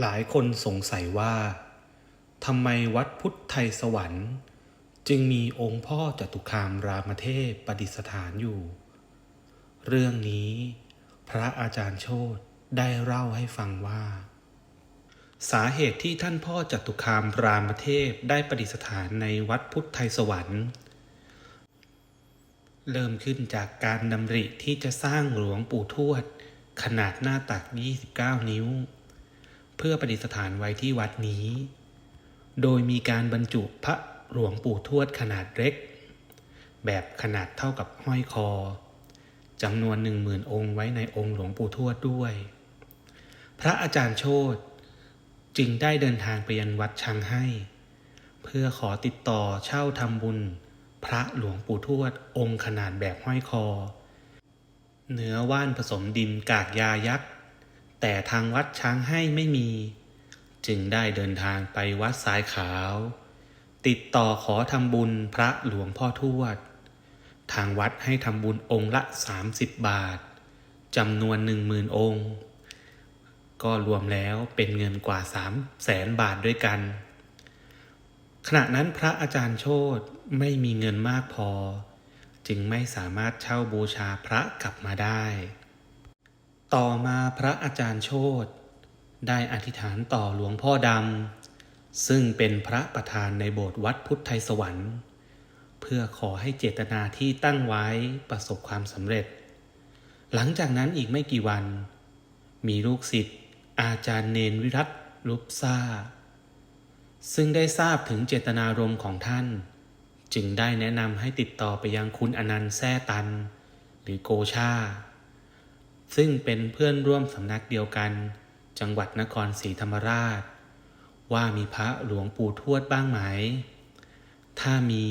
หลายคนสงสัยว่าทำไมวัดพุทธไทยสวรรค์ จึงมีองค์พ่อจตุคามรามเทพประดิษฐานอยู่ เรื่องนี้พระอาจารย์โชตได้เล่าให้ฟังว่า สาเหตุที่ท่านพ่อจตุคามรามเทพได้ประดิษฐานในวัดพุทธไทยสวรรค์ เริ่มขึ้นจากการดำริที่จะสร้างหลวงปู่ทวด ขนาดหน้าตัก 29 นิ้ว เพื่อประดิษฐานไว้ที่วัดนี้ โดยมีการบรรจุพระหลวงปู่ทวดขนาดเล็ก แบบขนาดเท่ากับห้อยคอจำนวนหนึ่งหมื่นองค์ไว้ในองค์หลวงปู่ทวดด้วย พระอาจารย์โชตจึงได้เดินทางไปยังวัดช้างให้ เพื่อขอติดต่อเช่าทำบุญ พระหลวงปู่ทวดองค์ขนาดแบบห้อยคอ เนื้อว่านผสมดินกากยายักษ์ แต่ทางวัดช้างให้ไม่มี จึงได้เดินทางไปวัดสายขาว ติดต่อขอทำบุญพระหลวงพ่อทวด ทางวัดให้ทำบุญองค์ละ 30 บาทจำนวนหนึ่งหมื่นองค์ ก็รวมแล้วเป็นเงินกว่า3 0 0แสนบาทด้วยกัน ขณะนั้นพระอาจารย์โชตไม่มีเงินมากพอ จึงไม่สามารถเช่าบูชาพระกลับมาได้ ต่อมาพระอาจารย์โชตได้อธิษฐานต่อหลวงพ่อดำ ซึ่งเป็นพระประธานในโบสถ์วัดพุทธไทยสวรรค์ เพื่อขอให้เจตนาที่ตั้งไว้ประสบความสำเร็จ หลังจากนั้นอีกไม่กี่วัน มีลูกศิษย์อาจารย์เนนวิรัตลุปซาซึ่งได้ทราบถึงเจตนารมณ์ของท่าน จึงได้แนะนำให้ติดต่อไปยังคุณอนันต์แซ่ตัน หรือโกชา ซึ่งเป็นเพื่อนร่วมสำนักเดียวกัน จังหวัดนครศรีธรรมราช ว่ามีพระหลวงปู่ทวดบ้างไหม ถ้ามี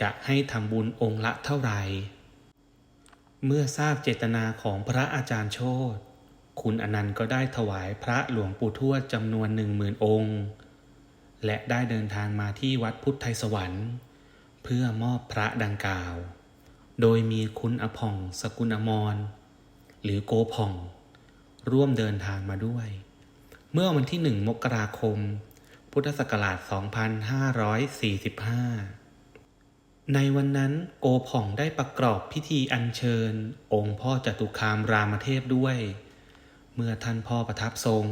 จะให้ทำบุญองค์ละเท่าไหร่ เมื่อทราบเจตนาของพระอาจารย์โชตคุณอนันต์ก็ได้ถวายพระหลวงปู่ทวดจำนวนหนึ่งหมื่นองค์ และได้เดินทางมาที่วัดพุทธไทยสวรรค์ เพื่อมอบพระดังกล่าว โดยมีคุณอภองสกุลอมร หรือโกผ่อง ร่วมเดินทางมาด้วย เมื่อวันที่หนึ่งมกราคม พุทธศักราช 2545 ในวันนั้นโกผ่องได้ประกอบพิธีอัญเชิญ องค์พ่อจตุคามรามเทพด้วย เมื่อท่านพ่อประทับทรง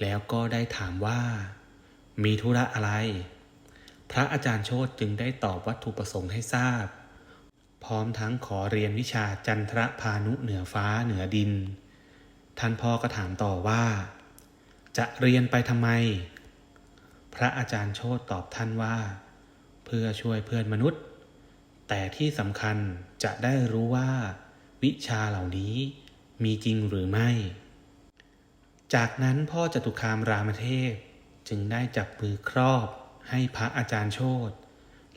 แล้วก็ได้ถามว่า มีธุระอะไร พระอาจารย์โชตจึงได้ตอบวัตถุประสงค์ให้ทราบ พร้อมทั้งขอเรียนวิชาจันทรพานุเหนือฟ้าเหนือดิน ท่านพ่อก็ถามต่อว่า จะเรียนไปทำไม พระอาจารย์โชตตอบท่านว่า เพื่อช่วยเพื่อนมนุษย์ แต่ที่สำคัญจะได้รู้ว่า วิชาเหล่านี้มีจริงหรือไม่ จากนั้นพ่อจตุคามรามเทพจึงได้จับมือครอบให้พระอาจารย์โชต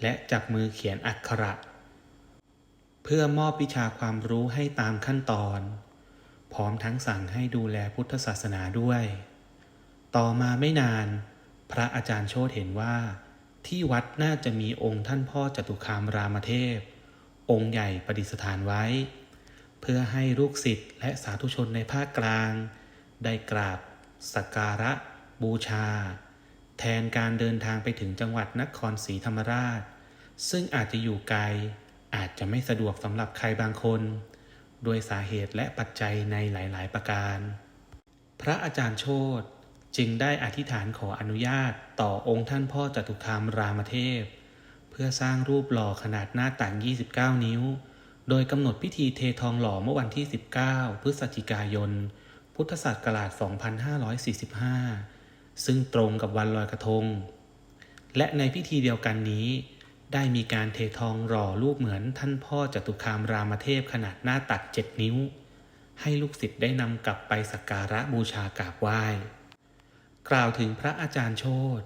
และจับมือเขียนอักขระ เพื่อมอบวิชาความรู้ให้ตามขั้นตอน พร้อมทั้งสั่งให้ดูแลพุทธศาสนาด้วย ต่อมาไม่นาน พระอาจารย์โชตเห็นว่า ที่วัดน่าจะมีองค์ท่านพ่อจตุคามรามเทพ องค์ใหญ่ประดิษฐานไว้ เพื่อให้ลูกศิษย์และสาธุชนในภาคกลาง ได้กราบสักการะ บูชา แทนการเดินทางไปถึงจังหวัดนครศรีธรรมราช ซึ่งอาจจะอยู่ไกล อาจจะไม่สะดวกสำหรับใครบางคนด้วยสาเหตุและปัจจัยในหลาย ๆ ประการ พระอาจารย์โชตจึงได้อธิษฐานขออนุญาตต่อองค์ท่านพ่อจตุคามรามเทพ เพื่อสร้างรูปหล่อขนาดหน้าต่าง 29 นิ้ว โดยกำหนดพิธีเททองหล่อเมื่อวันที่ 19 พฤศจิกายน พุทธศักราช 2545 ซึ่งตรงกับวันลอยกระทง และในพิธีเดียวกันนี้ ได้มีการเททองหล่อรูปเหมือนท่านพ่อจตุคามรามเทพขนาดหน้าตัก7นิ้ว ให้ลูกศิษย์ได้นำกลับไปสักการะบูชากราบไหว้ กล่าวถึงพระอาจารย์โชต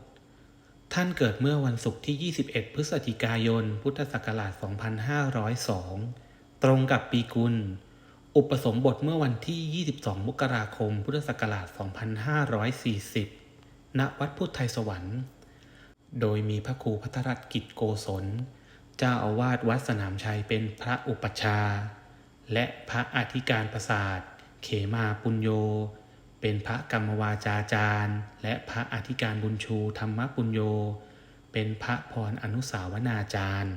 ท่านเกิดเมื่อวันศุกร์ที่ 21 พฤศจิกายน พุทธศักราช 2502 ตรงกับปีกุล อุปสมบทเมื่อวันที่ 22 มกราคม พุทธศักราช 2540 ณ วัดพุทธไทยสวรรค์ โดยมีพระครูพัทรรัตกิจโกศล เจ้าอาวาสวัดสนามชัยเป็นพระอุปชา และพระอธิการประสาท เขมาปุญโย เป็นพระกรรมวาจาจารย์ และพระอธิการบุญชูธรรมปุญโญเป็นพระพรอนุสาวนาจารย์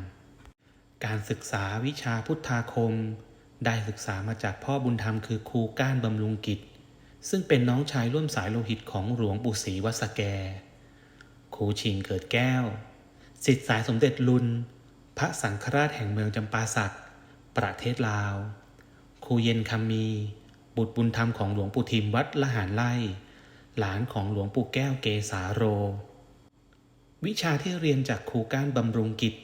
การศึกษาวิชาพุทธาคม ได้ศึกษามาจากพ่อบุญธรรมคือครูก้านบำรุงกิจ ซึ่งเป็นน้องชายร่วมสายโลหิตของหลวงปู่ศรีวัสแก รูชิงเกิดแก้วสิทธิสายสมเด็จลุน พระสังฆราชแห่งเมืองจำปาสัก ประเทศลาว ครูเย็นคำมี บุตรบุญธรรมของหลวงปู่ทิมวัดละหารไล่ หลานของหลวงปู่แก้วเกษาโร วิชาที่เรียนจากครูก้านบำรุงกิจ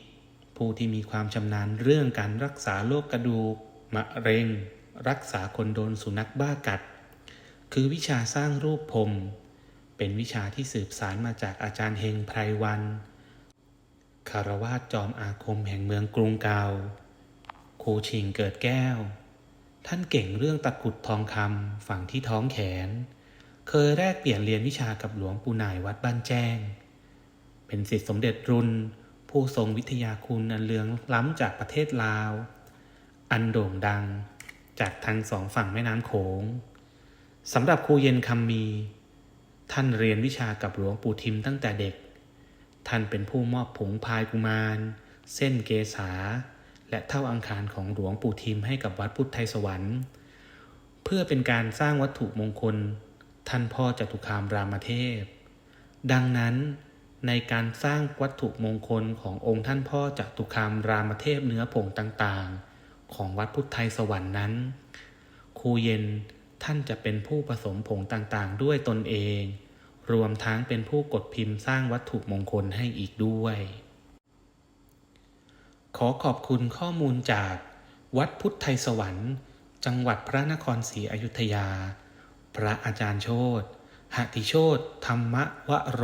ผู้ที่มีความชำนาญเรื่องการรักษาโรคกระดูก มะเร็ง รักษาคนโดนสุนัขบ้ากัด คือวิชาสร้างรูปพรม เป็นวิชาที่สืบสารมาจากอาจารย์เฮงไพรวันคารวาสจอมอาคมแห่งเมืองกรุงเกาครูชิงเกิดแก้ว ท่านเก่งเรื่องตะกุดทองคำฝังที่ท้องแขน เคยแลกเปลี่ยนเรียนวิชากับหลวงปู่นายวัดบ้านแจ้ง เป็นศิษย์สมเด็จรุน ผู้ทรงวิทยาคุณอันเลืองล้ำจากประเทศลาว อันโด่งดังจากทางสองฝั่งแม่น้ำโขงสำหรับครูเย็นคำมี ท่านเรียนวิชากับหลวงปู่ทิมตั้งแต่เด็ก ท่านเป็นผู้มอบผงพายกุมาร เส้นเกษา และเท่าอังคารของหลวงปู่ทิมให้กับวัดพุทธไทยสวรรค์ เพื่อเป็นการสร้างวัตถุมงคล ท่านพ่อจตุคามรามเทพ ดังนั้นในการสร้างวัตถุมงคลขององค์ท่านพ่อจตุคามรามเทพเนื้อผงต่างๆ ของวัดพุทธไทยสวรรค์นั้น ครูเย็น ท่านจะเป็นผู้ผสมผงต่างๆ ด้วยตนเอง รวมทั้งเป็นผู้กดพิมพ์สร้างวัตถุมงคลให้อีกด้วย ขอขอบคุณข้อมูลจาก วัดพุทธไทยสวรรค์ จังหวัดพระนครศรีอยุธยา พระอาจารย์โชตหติโชตธรรมวโร